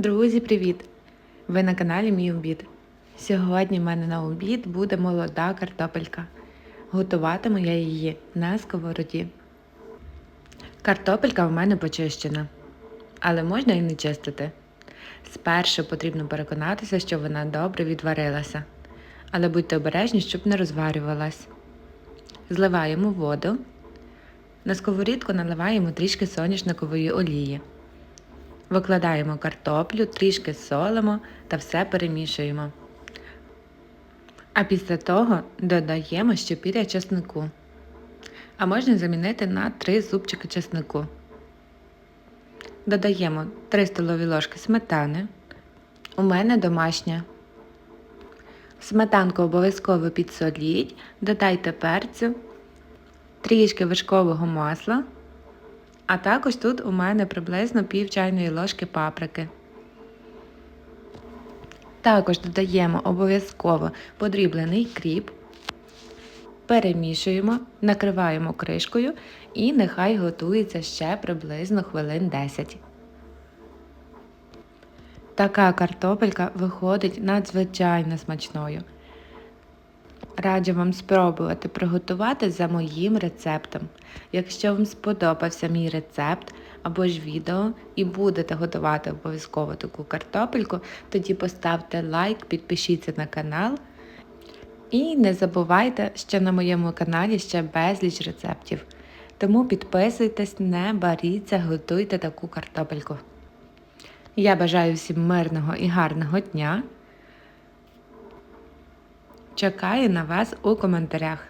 Друзі, привіт! Ви на каналі Мій обід. Сьогодні в мене на обід буде молода картопелька. Готуватиму я її на сковороді. Картопелька в мене почищена, але можна і не чистити. Спершу потрібно переконатися, що вона добре відварилася. Але будьте обережні, щоб не розварювалась. Зливаємо воду. На сковорідку наливаємо трішки соняшникової олії. Викладаємо картоплю, трішки солимо та все перемішуємо. А після того додаємо ще піря чеснику. А можна замінити на 3 зубчики чеснику. Додаємо 3 столові ложки сметани. У мене домашня. Сметанку обов'язково підсоліть, додайте перцю, трішки вершкового масла. А також тут у мене приблизно пів чайної ложки паприки. Також додаємо обов'язково подріблений кріп, перемішуємо, накриваємо кришкою і нехай готується ще приблизно хвилин 10. Така картопелька виходить надзвичайно смачною. Раджу вам спробувати приготувати за моїм рецептом. Якщо вам сподобався мій рецепт або ж відео і будете готувати обов'язково таку картопельку, тоді поставте лайк, підпишіться на канал. І не забувайте, що на моєму каналі ще безліч рецептів. Тому підписуйтесь, не боріться, готуйте таку картопельку. Я бажаю всім мирного і гарного дня. Чекаю на вас у коментарях.